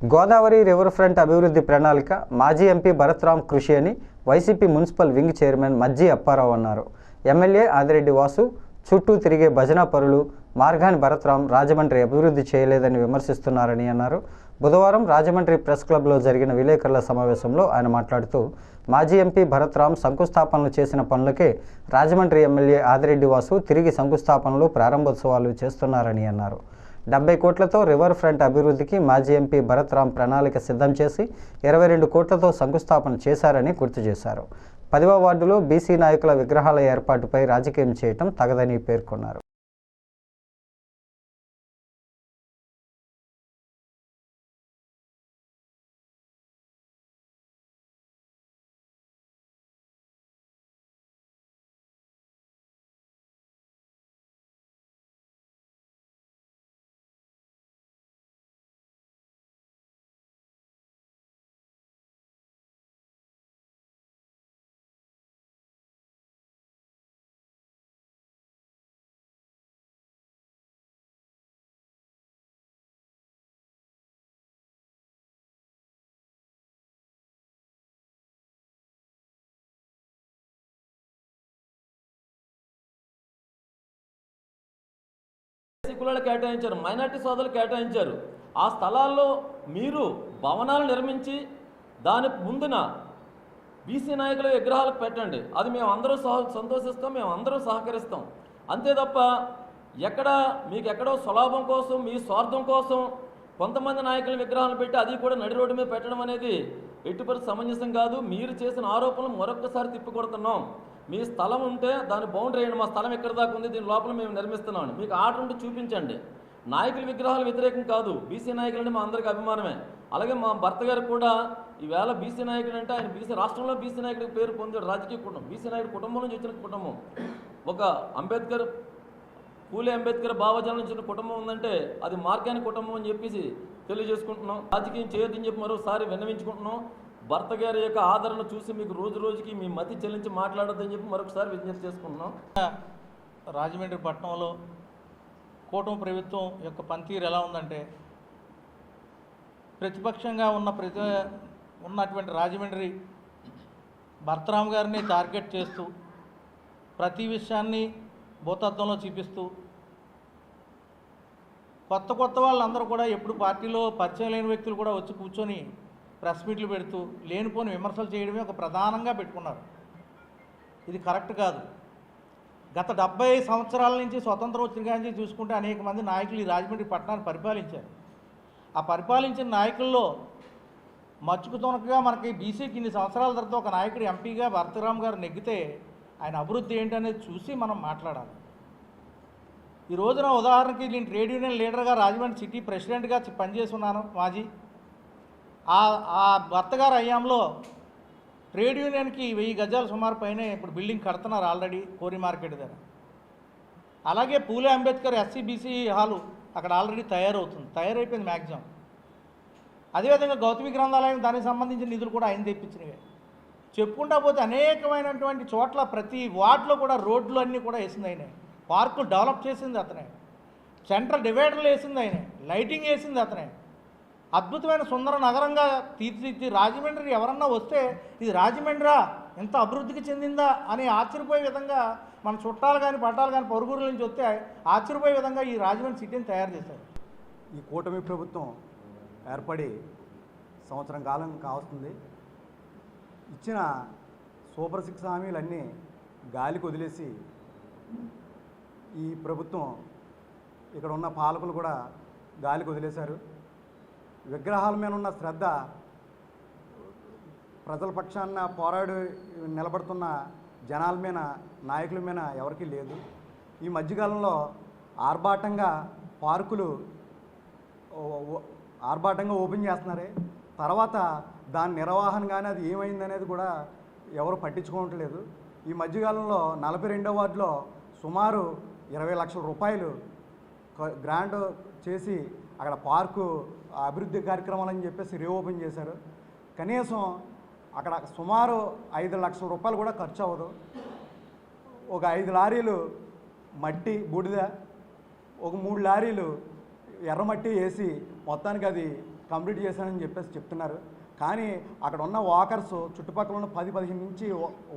Godavari river front అభివృద్ధి ప్రణాళిక మాజీ ఎంపీ భరత్రామ్ కృషి అని Y C P municipal wing chairman Majji Apparao అన్నారు. ఎమ్మెల్యే ఆదిరెడ్డి వాసు చుట్టూ తిరిగే భజనా పరులు మార్గాని భరత్రామ్ రాజమండ్రి అభివృద్ధి చేయలేదని విమర్శిస్తున్నారని అన్నారు. బుధవారం రాజమండ్రి ప్రెస్ క్లబ్లో జరిగిన విలేకరుల సమావేశంలో ఆయన మాట్లాడుతూ మాజీ ఎంపీ భరత్రామ్ శంకుస్థాపనలు చేసిన పనులకే రాజమండ్రి ఎమ్మెల్యే ఆదిరెడ్డి వాసు తిరిగి శంకుస్థాపనలు ప్రారంభోత్సవాలు చేస్తున్నారని అన్నారు. డెబ్బై కోట్లతో రివర్ ఫ్రంట్ అభివృద్ధికి మాజీ ఎంపీ భరత్రామ్ ప్రణాళిక సిద్ధం చేసి ఇరవై రెండు కోట్లతో శంకుస్థాపన చేశారని గుర్తు చేశారు. పదివ వార్డులో బీసీ నాయకుల విగ్రహాల ఏర్పాటుపై రాజకీయం చేయటం తగదని పేర్కొన్నారు. కులాలు కేటాయించారు మైనార్టీ సోదరులు కేటాయించారు. ఆ స్థలాల్లో మీరు భవనాలు నిర్మించి దాని ముందున బీసీ నాయకుల విగ్రహాలకు పెట్టండి. అది మేము అందరూ సహ సంతోషిస్తాం మేము అందరం సహకరిస్తాం. అంతే తప్ప ఎక్కడ మీకు ఎక్కడో స్వలాభం కోసం మీ స్వార్థం కోసం కొంతమంది నాయకుల విగ్రహాలు పెట్టి అది కూడా నడి రోడ్డు మీద పెట్టడం అనేది ఎట్టుపరి సమంజసం కాదు. మీరు చేసిన ఆరోపణలు మరొక్కసారి తిప్పికొడుతున్నాం. మీ స్థలం ఉంటే దాని బౌండరీ అయ్యండి మా స్థలం ఎక్కడ దాకా ఉంది? దీని లోపల మేము నిర్మిస్తున్నాం మీకు ఆర్డర్ ఉంటే చూపించండి. నాయకుల విగ్రహాలు వ్యతిరేకం కాదు. బీసీ నాయకులు అంటే మా అందరికి అభిమానమే. అలాగే మా భర్త గారు కూడా ఈవేళ బీసీ నాయకుడు అంటే ఆయన బీసీ రాష్ట్రంలో బీసీ నాయకుడికి పేరు పొందాడు. రాజకీయ కుటుంబం. బీసీ నాయకుడు కుటుంబం నుంచి వచ్చిన కుటుంబం. ఒక అంబేద్కర్ పూలే అంబేద్కర్ భావజనం నుంచి కుటుంబం ఉందంటే అది మార్గాని కుటుంబం అని చెప్పేసి తెలియజేసుకుంటున్నాం. రాజకీయం చేయొద్దని చెప్పి మరోసారి విన్నవించుకుంటున్నాం. భర్త గారి యొక్క ఆదరణ చూసి మీకు రోజు రోజుకి మీ మతి చెల్లించి మాట్లాడొద్దని చెప్పి మరొకసారి విజ్ఞప్తి చేసుకుంటున్నాం. రాజమండ్రి పట్టణంలో కూటమి ప్రభుత్వం యొక్క పనితీరు ఎలా ఉందంటే ప్రతిపక్షంగా ఉన్న ప్రతి ఉన్నటువంటి రాజమండ్రి భర్తరామ్ గారిని టార్గెట్ చేస్తూ ప్రతి విషయాన్ని భూతత్వంలో చూపిస్తూ కొత్త కొత్త వాళ్ళందరూ కూడా ఎప్పుడు పార్టీలో పరిచయం లేని వ్యక్తులు కూడా వచ్చి కూర్చొని ప్రెస్ మీట్లు పెడుతూ లేనిపోని విమర్శలు చేయడమే ఒక ప్రధానంగా పెట్టుకున్నారు. ఇది కరెక్ట్ కాదు. గత డెబ్బై సంవత్సరాల నుంచి స్వతంత్రం వచ్చిన నుంచి చూసుకుంటే అనేక మంది నాయకులు ఈ రాజమండ్రి పట్టణాన్ని పరిపాలించారు. ఆ పరిపాలించిన నాయకుల్లో మచ్చుకుతోనకగా మనకి బీసీకి ఇన్ని సంవత్సరాల తర్వాత ఒక నాయకుడు ఎంపీగా భరతరామ్ గారు నెగ్గితే ఆయన అభివృద్ధి ఏంటనేది చూసి మనం మాట్లాడాలి. ఈ రోజున ఉదాహరణకి నేను ట్రేడ్ యూనియన్ లీడర్గా రాజమండ్రి సిటీ ప్రెసిడెంట్గా పనిచేస్తున్నాను పనిచేసి ఉన్నాను మాజీ ఆ ఆ భర్త అయ్యాంలో ట్రేడ్ యూనియన్కి వెయ్యి గజాలు సుమారు పైన ఇప్పుడు బిల్డింగ్ కడుతున్నారు ఆల్రెడీ కోరి మార్కెట్ దగ్గర. అలాగే Phule Ambedkar S C B C hall అక్కడ ఆల్రెడీ తయారవుతుంది తయారైపోయింది మ్యాక్సిమం అదేవిధంగా గౌతమి గ్రంథాలయం దానికి సంబంధించిన నిధులు కూడా ఆయన తెప్పించినవే. చెప్పుకుంటా పోతే అనేకమైనటువంటి చోట్ల ప్రతి వార్డులో కూడా రోడ్లు అన్నీ కూడా వేసింది ఆయనే. పార్కులు డెవలప్ చేసింది అతనే. సెంట్రల్ డివైడర్లు వేసింది ఆయనే. లైటింగ్ వేసింది అతనే. అద్భుతమైన సుందర నగరంగా తీర్చిదిద్ది రాజమండ్రి ఎవరన్నా వస్తే ఇది రాజమండ్రా ఎంత అభివృద్ధికి చెందిందా అని ఆశ్చర్యపోయే విధంగా మన చుట్టాలు కానీ పట్టాలు కానీ పరుగురుల నుంచి వస్తే ఆశ్చర్యపోయే విధంగా ఈ రాజమండ్రి సిటీని తయారు చేశారు. ఈ కూటమి ప్రభుత్వం ఏర్పడి సంవత్సరం కాలం కావస్తుంది. ఇచ్చిన సూపర్ సిక్స్ హామీలన్నీ గాలికి వదిలేసి ఈ ప్రభుత్వం ఇక్కడ ఉన్న పాలకులు కూడా గాలికి వదిలేశారు. విగ్రహాల మీద ఉన్న శ్రద్ధ ప్రజల పక్షాన పోరాడి నిలబడుతున్న జనాల మీద నాయకుల మీద ఎవరికీ లేదు. ఈ మధ్యకాలంలో ఆర్భాటంగా పార్కులు ఆర్భాటంగా ఓపెన్ చేస్తున్నారే. తర్వాత దాని నిర్వహణ కానీ అది ఏమైంది అనేది కూడా ఎవరు పట్టించుకోవట్లేదు. ఈ మధ్యకాలంలో నలభై రెండో వార్డులో సుమారు ఇరవై లక్షల రూపాయలు గ్రాంట్ చేసి అక్కడ పార్కు అభివృద్ధి కార్యక్రమాలని చెప్పేసి రీఓపెన్ చేశారు. కనీసం అక్కడ సుమారు ఐదు లక్షల రూపాయలు కూడా ఖర్చు అవ్వదు. ఒక ఐదు లారీలు మట్టి బూడిద ఒక మూడు లారీలు ఎర్రమట్టి వేసి మొత్తానికి అది కంప్లీట్ చేశానని చెప్పేసి చెప్తున్నారు. కానీ అక్కడ ఉన్న వాకర్స్ చుట్టుపక్కల ఉన్న పది పదిహేను నుంచి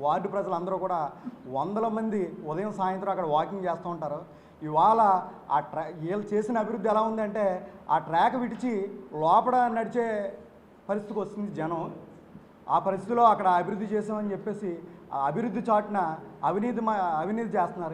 వార్డు ప్రజలందరూ కూడా వందల మంది ఉదయం సాయంత్రం అక్కడ వాకింగ్ చేస్తూ ఉంటారు. ఇవాళ ఆ ట్రా వీళ్ళు చేసిన అభివృద్ధి ఎలా ఉందంటే ఆ ట్రాక్ విడిచి లోపల నడిచే పరిస్థితికి వస్తుంది జనం. ఆ పరిస్థితిలో అక్కడ అభివృద్ధి చేసామని చెప్పేసి ఆ అభివృద్ధి చాటున అవినీతి అవినీతి చేస్తున్నారు.